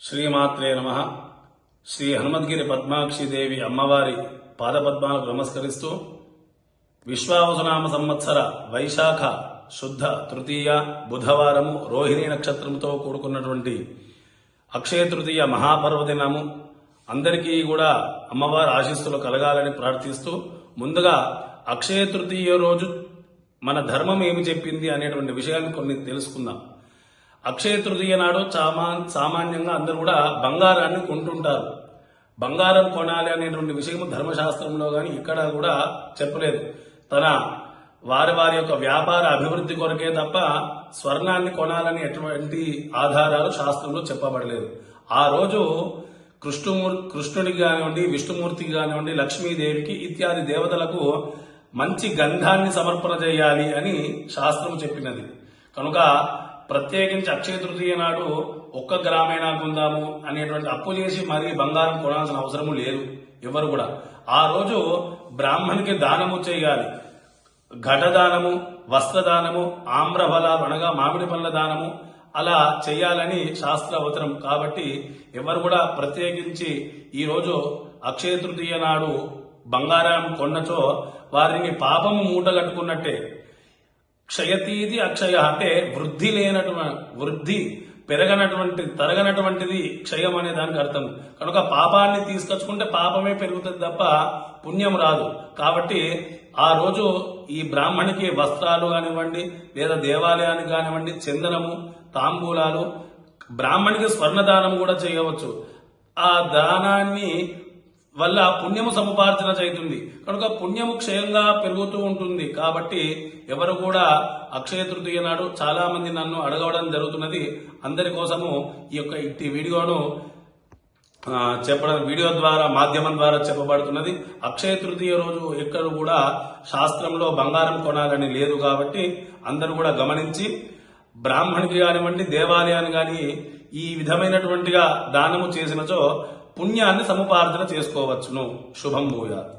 శ్రీమాత్రే నమ. శ్రీ హనుమద్గిరి పద్మాక్షిదేవి అమ్మవారి పాదపద్మాలకు నమస్కరిస్తూ విశ్వావసునామ సంవత్సర వైశాఖ శుద్ధ తృతీయ బుధవారము రోహిణి నక్షత్రంతో కూడుకున్నటువంటి అక్షయ తృతీయ మహాపర్వదినము అందరికీ కూడా అమ్మవారి ఆశీస్సులు కలగాలని ప్రార్థిస్తూ ముందుగా అక్షయ తృతీయ రోజు మన ధర్మం ఏమి చెప్పింది అనేటువంటి విషయాన్ని కొన్ని తెలుసుకుందాం. అక్షయ తృతీయ నాడు చామా సామాన్యంగా అందరూ కూడా బంగారాన్ని కొంటుంటారు. బంగారం కొనాలి అనేటువంటి విషయం ధర్మశాస్త్రంలో కానీ ఇక్కడ కూడా చెప్పలేదు. తన వారి వారి యొక్క వ్యాపార అభివృద్ధి కొరకే తప్ప స్వర్ణాన్ని కొనాలని ఎటువంటి ఆధారాలు శాస్త్రంలో చెప్పబడలేదు. ఆ రోజు కృష్ణమూర్ కృష్ణుడికి కానివ్వండి విష్ణుమూర్తికి కానివ్వండి లక్ష్మీదేవికి ఇత్యాది దేవతలకు మంచి గంధాన్ని సమర్పణ చేయాలి అని శాస్త్రం చెప్పినది. కనుక ప్రత్యేకించి అక్షయ తృతీయ నాడు ఒక్క గ్రామైనా కొందాము అనేటువంటి అప్పు చేసి మరీ బంగారం కొనాల్సిన అవసరము లేదు ఎవరు కూడా. ఆ రోజు బ్రాహ్మణికి దానము చేయాలి. ఘటదానము వస్త్రదానము ఆమ్రఫలాలు అనగా మామిడి పళ్ళ దానము అలా చేయాలని శాస్త్ర అవసరం కాబట్టి ఎవరు కూడా ప్రత్యేకించి ఈరోజు అక్షయ తృతీయ నాడు బంగారం కొన్నచో వారిని పాపము మూట కట్టుకున్నట్టే క్షయతీది అక్షయ అంటే వృద్ధి లేనటువంటి వృద్ధి పెరగనటువంటి తరగనటువంటిది క్షయం అనే దానికి అర్థం. కనుక పాపాన్ని తీసుకొచ్చుకుంటే పాపమే పెరుగుతుంది తప్ప పుణ్యం రాదు. కాబట్టి ఆ రోజు ఈ బ్రాహ్మణికి వస్త్రాలు కానివ్వండి లేదా దేవాలయానికి కానివ్వండి చందనము తాంబూలాలు బ్రాహ్మణికి స్వర్ణదానం కూడా చేయవచ్చు. ఆ దానాన్ని వల్ల పుణ్యము సముపార్జన జరుగుతుంది కనుక పుణ్యము క్షయంగా పెరుగుతూ ఉంటుంది. కాబట్టి ఎవరు కూడా అక్షయ తృతీయ నాడు చాలా మంది నన్ను అడగవడం జరుగుతున్నది. అందరి కోసము ఈ యొక్క ఇట్టి వీడియోను చెప్పడం వీడియో ద్వారా మాధ్యమం ద్వారా చెప్పబడుతున్నది. అక్షయ తృతీయ రోజు ఎక్కడ కూడా శాస్త్రంలో బంగారం కొనాలని లేదు కాబట్టి అందరూ కూడా గమనించి బ్రాహ్మణికి కానివ్వండి దేవాలయాన్ని కానీ ఈ విధమైనటువంటిగా దానము చేసినచో పుణ్యాన్ని సముపార్జన చేసుకోవచ్చును. శుభం భూయాత్.